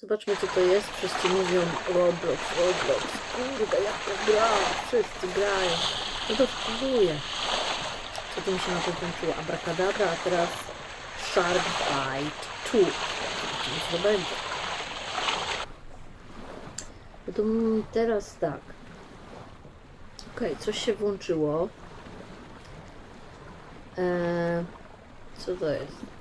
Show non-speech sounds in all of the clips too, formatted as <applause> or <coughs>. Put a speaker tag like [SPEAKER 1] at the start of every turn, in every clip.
[SPEAKER 1] Zobaczmy co to jest. Wszyscy mówią Roblox, Roblox. Kurde, jak to gra? Wszyscy grają. No to spróbuję. Co tu mi się na to kończyło? Abracadabra, a teraz Shark Bite 2. Zobaczymy co to będzie. No to mm, teraz tak. Okej, coś się włączyło. Eee, co to jest?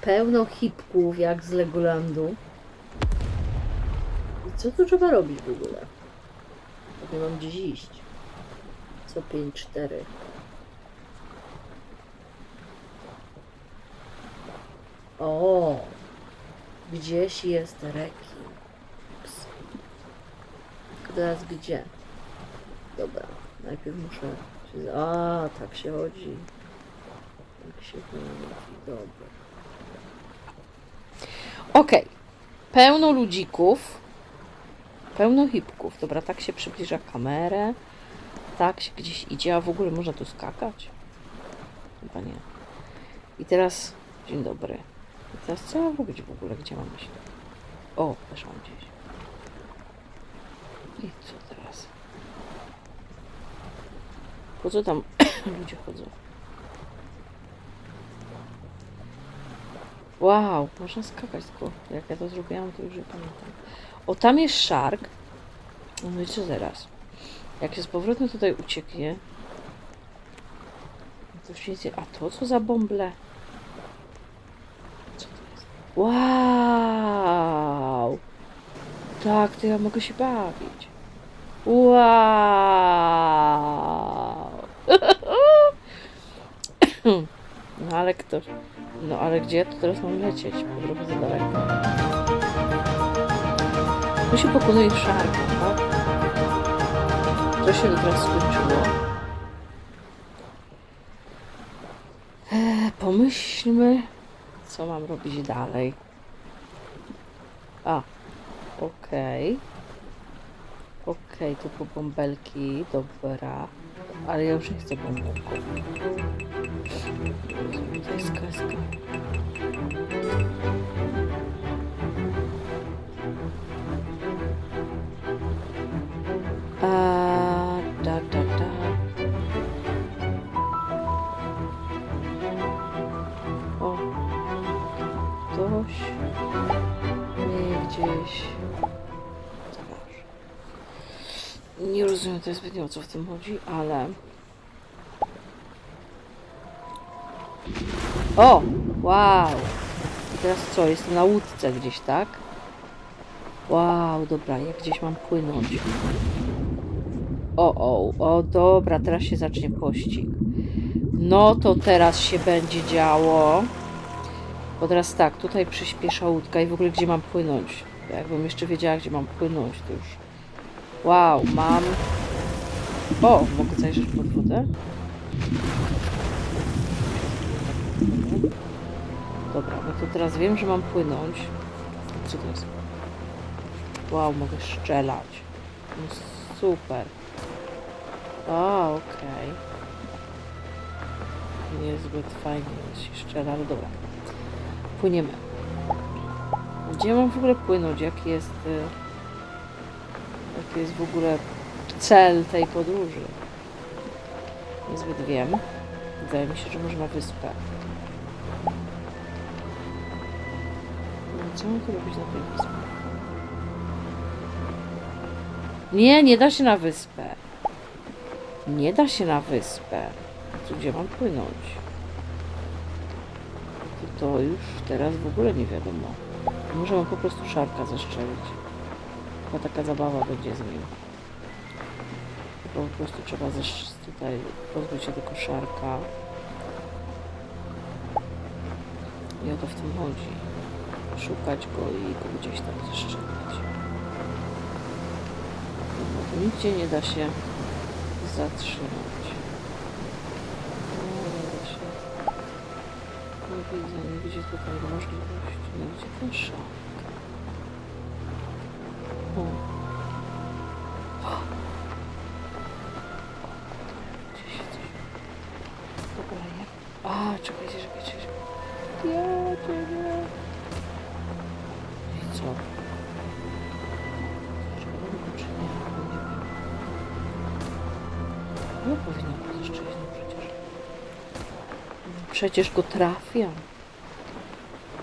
[SPEAKER 1] Pełno hipków jak z Legolandu. I co tu trzeba robić w ogóle? Nie mam gdzieś iść. Co 5-4. O! Gdzieś jest rekin. Ps. Tylko Teraz gdzie? Dobra, najpierw muszę się... A, tak się chodzi. Tak się chodzi. Dobra.
[SPEAKER 2] Okej. Pełno ludzików. Pełno hipków. Dobra, tak się przybliża kamerę. Tak się gdzieś idzie, a w ogóle można tu skakać? Chyba nie. I teraz, dzień dobry. I teraz co mam robić w ogóle? Gdzie mam iść? O, weszłam gdzieś. I co teraz? Po co tam <coughs> ludzie chodzą? Wow, można skakać tylko. Jak ja to zrobiłam, to już nie pamiętam. O, tam jest szark. No i co teraz? Jak się z powrotem tutaj ucieknie, no to się dzieje. A to co za bąble? Co to jest? Wow! Tak, to ja mogę się bawić. Wow! <laughs> No ale ktoś. No ale gdzie? To teraz mam lecieć, bo trochę za daleko. Tu się pokonuje szarka, tak? To się teraz skończyło. Eee, pomyślmy, co mam robić dalej. A, okej. Okej, to po bąbelki, dobra. Ale ja już nie chcę bąbelków. To jest kreska. A, da, da, da. O, ktoś mnie gdzieś. Zobacz. Nie rozumiem to zbytnio o co w tym chodzi, ale. O! Wow! I teraz co? Jestem na łódce gdzieś, tak? Wow, dobra, jak gdzieś mam płynąć. O, o, o, dobra, teraz się zacznie pościg. No to teraz się będzie działo. Bo teraz tak, tutaj przyspiesza łódka i w ogóle gdzie mam płynąć? Jakbym jeszcze wiedziała, gdzie mam płynąć, to już... Wow, mam... O, mogę zajrzeć pod wodę? Dobra, no to teraz wiem, że mam płynąć. Co to jest? Wow, mogę strzelać. No super. O, okej. Niezbyt fajnie się strzela, ale dobra. Płyniemy. Gdzie mam w ogóle płynąć? Jaki jest... y, Jaki jest w ogóle cel tej podróży? Niezbyt wiem. Wydaje mi się, że może na wyspę. Co tu robić na tej wyspie? Nie, nie da się na wyspę. Nie da się na wyspę. Tu gdzie mam płynąć? To, to już teraz w ogóle nie wiadomo. Może mam po prostu szarka zaszczelić. Chyba taka zabawa będzie z nim. Chyba po prostu trzeba zesz- tutaj pozbyć się tego szarka. I o to w tym chodzi. Szukać go i go gdzieś tam zeszczelić. No nigdzie nie da się zatrzymać. Nie da się. Nie widzę, nie widzę tutaj możliwości. Nie widzę ten szok. O. Gdzieś coś. A, czekajcie, czekajcie, czekajcie. Ja cię nie. Co? Trzeba go czy nie? No powinno go zeszczelić, no przecież. Przecież go trafiam.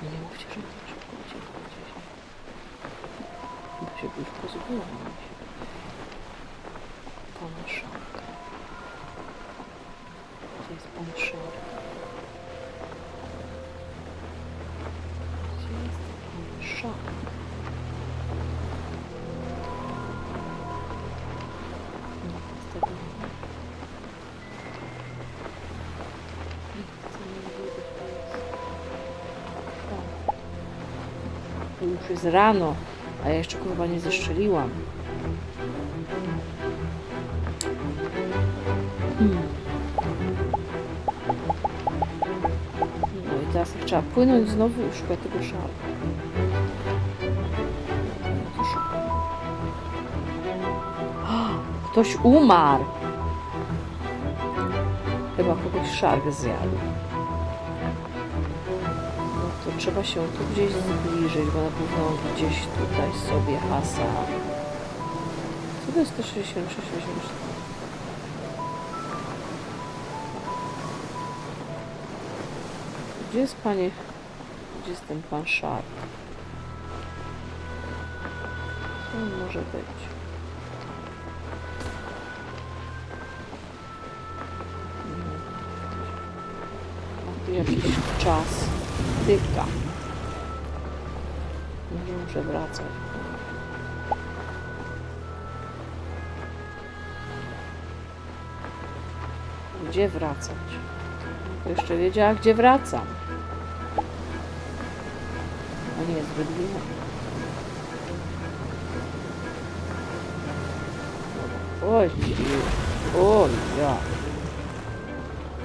[SPEAKER 2] Nie mówcie, że tak szybko uciekł gdzieś. Bo się już pozbyłam mi się. Pan Szarka. Gdzie jest pan? Gdzie jest pan? Już jest rano, a ja jeszcze kurwa nie zeszczeliłam. Hmm. No i teraz trzeba płynąć znowu i szukać tego szału. <gasps> Ktoś umarł! Chyba kogoś szarg zjadł. Trzeba się tu gdzieś zbliżyć, bo na pewno gdzieś tutaj sobie hasa. Co to jest 166, 84? Gdzie jest panie? Gdzie jest ten pan Szark? Co on może być? Jakiś czas. Tyka. Może muszę wracać. Gdzie wracać? Jeszcze wiedziała, gdzie wracam. A nie, zbyt długo. Oj, oj, ja.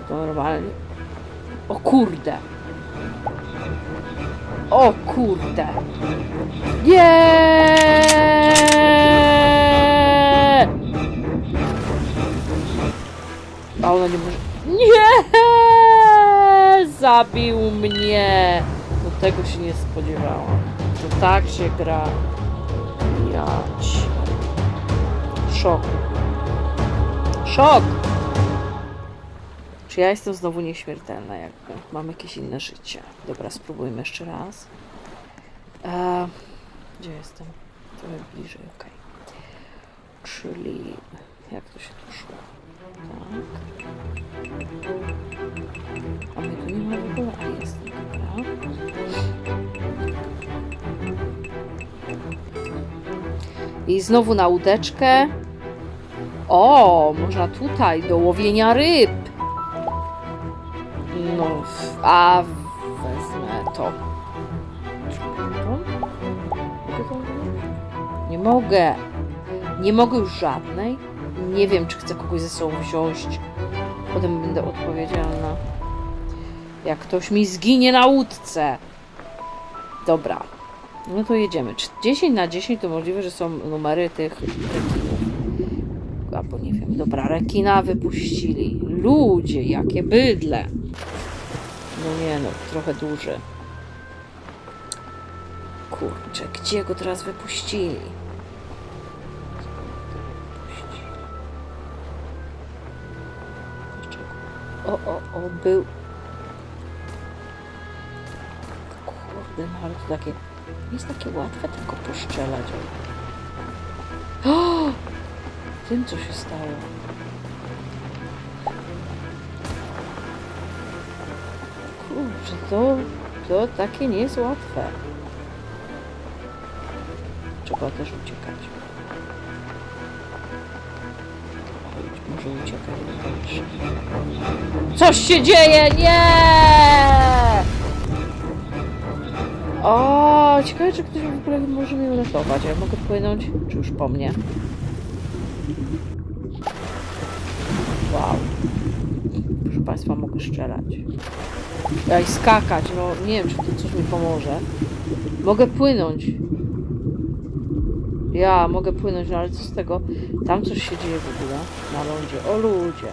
[SPEAKER 2] To normalnie. O kurde. O kurde. Nie! A ona nie może. Nie! Zabił mnie! No tego się nie spodziewałam. To tak się gra. Jać. Szok. Szok! Czy ja jestem znowu nieśmiertelna jakby? Mam jakieś inne życie. Dobra, spróbujmy jeszcze raz. E, gdzie jestem? Trochę bliżej, okej. Czyli... Jak to się tu szło? Tak. A mnie tu nie ma w ogóle? A jest, dobra. I znowu na łódeczkę. O, można tutaj do łowienia ryb. A wezmę to. Nie mogę. Nie mogę już żadnej. Nie wiem, czy chcę kogoś ze sobą wziąć. Potem będę odpowiedzialna. Jak ktoś mi zginie na łódce. Dobra. No to jedziemy. Czy 10 na 10 to możliwe, że są numery tych rekinów. Albo nie wiem. Dobra, rekina wypuścili. Ludzie, jakie bydle. No nie no, trochę duży. Kurczę, gdzie go teraz wypuścili? O, o, o, był. Kurde, no ale to takie. Jest takie łatwe tylko poszczelać. O! Tym co się stało. Kurczę, to, to takie nie jest łatwe. Trzeba też uciekać. Może uciekać dalsze. Coś się dzieje! Nie! O, ciekawe, czy ktoś w ogóle może mnie uratować. Ja mogę płynąć? Czy już po mnie? Wow. Proszę Państwa, mogę strzelać i skakać, no nie wiem, czy to coś mi pomoże. Mogę płynąć. Ja mogę płynąć, no ale co z tego? Tam coś się dzieje w ogóle na lądzie. O ludzie.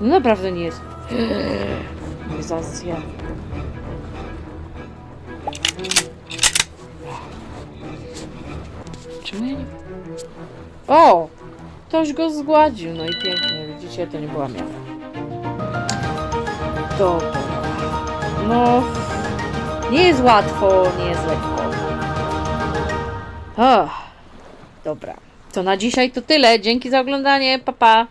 [SPEAKER 2] No naprawdę nie jest. <gasps> Nie zazję. Czemu nie... O! Ktoś go zgładził, no i pięknie, widzicie, to nie była miara. Dobra. No... Nie jest łatwo, nie jest lekko. Ach, dobra. To na dzisiaj to tyle. Dzięki za oglądanie. Pa, pa.